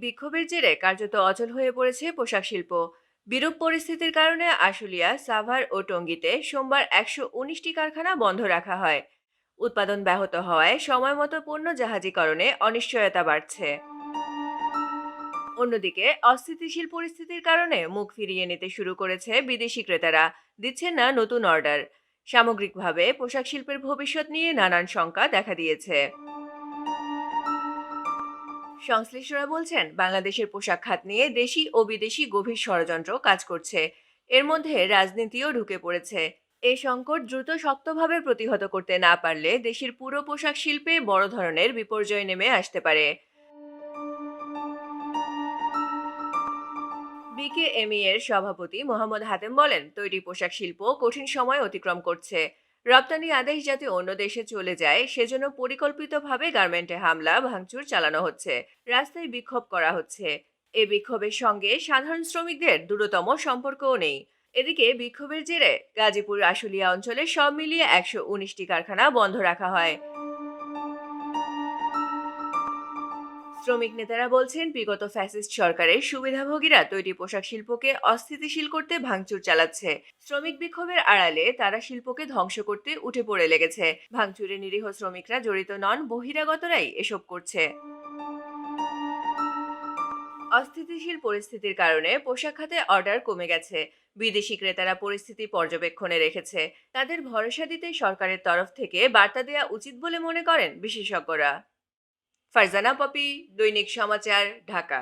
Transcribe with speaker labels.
Speaker 1: বিক্ষোভের জেরে কার্যত অচল হয়ে পড়েছে পোশাক শিল্প। বিরূপ পরিস্থিতির কারণে আশুলিয়া, সাভার ও টঙ্গীতে সোমবার একশো উনিশটি কারখানা বন্ধ রাখা হয়। উৎপাদন ব্যাহত হওয়ায় সময়মতো পণ্য জাহাজীকরণে অনিশ্চয়তা বাড়ছে। অন্যদিকে, অস্থিতিশীল পরিস্থিতির কারণে মুখ ফিরিয়ে নিতে শুরু করেছে বিদেশি ক্রেতারা, দিচ্ছেন না নতুন অর্ডার। সামগ্রিকভাবে পোশাক শিল্পের ভবিষ্যৎ নিয়ে নানান শঙ্কা দেখা দিয়েছে। সংশ্লিষ্টরা বলছেন, বাংলাদেশের পোশাক খাত নিয়ে দেশি ও বিদেশি গভীর ষড়যন্ত্র কাজ করছে। এর মধ্যে রাজনীতিও ঢুকে পড়েছে। এই সংকট দ্রুত শক্তভাবে প্রতিহত করতে না পারলে দেশের পুরো পোশাক শিল্পে বড় ধরনের বিপর্যয় নেমে আসতে পারে। বিকেএমই এর সভাপতি মোহাম্মদ হাতেম বলেন, তৈরি পোশাক শিল্প কঠিন সময় অতিক্রম করছে। রপ্তানি আদেশ যাতে অন্য দেশে চলে যায়, সেজন্য পরিকল্পিতভাবে গার্মেন্টে হামলা, ভাঙচুর চালানো হচ্ছে, রাস্তায় বিক্ষোভ করা হচ্ছে। এ বিক্ষোভের সঙ্গে সাধারণ শ্রমিকদের দূরতম সম্পর্কও নেই। এদিকে বিক্ষোভের জেরে গাজীপুর আশুলিয়া অঞ্চলে সব মিলিয়ে একশো উনিশটি কারখানা বন্ধ রাখা হয়। শ্রমিক নেতারা বলছেন, বিগত ফ্যাসিস্ট সরকারের সুবিধাভোগীরা তৈরি পোশাক শিল্পকে অস্থিতিশীল করতে ভাঙচুর চালাচ্ছে। শ্রমিক বিক্ষোভের আড়ালে তারা শিল্পকে ধ্বংস করতে উঠে পড়ে লেগেছে। ভাঙচুরে নিরীহ শ্রমিকরা জড়িত নন, বহিরাগতরাই এসব করছে। অস্থিতিশীল পরিস্থিতির কারণে পোশাক খাতে অর্ডার কমে গেছে। বিদেশি ক্রেতারা পরিস্থিতি পর্যবেক্ষণে রেখেছে। তাদের ভরসা দিতে সরকারের তরফ থেকে বার্তা দেওয়া উচিত বলে মনে করেন বিশেষজ্ঞরা। ফারজানা পপি দৈনিক সমাচার ঢাকা।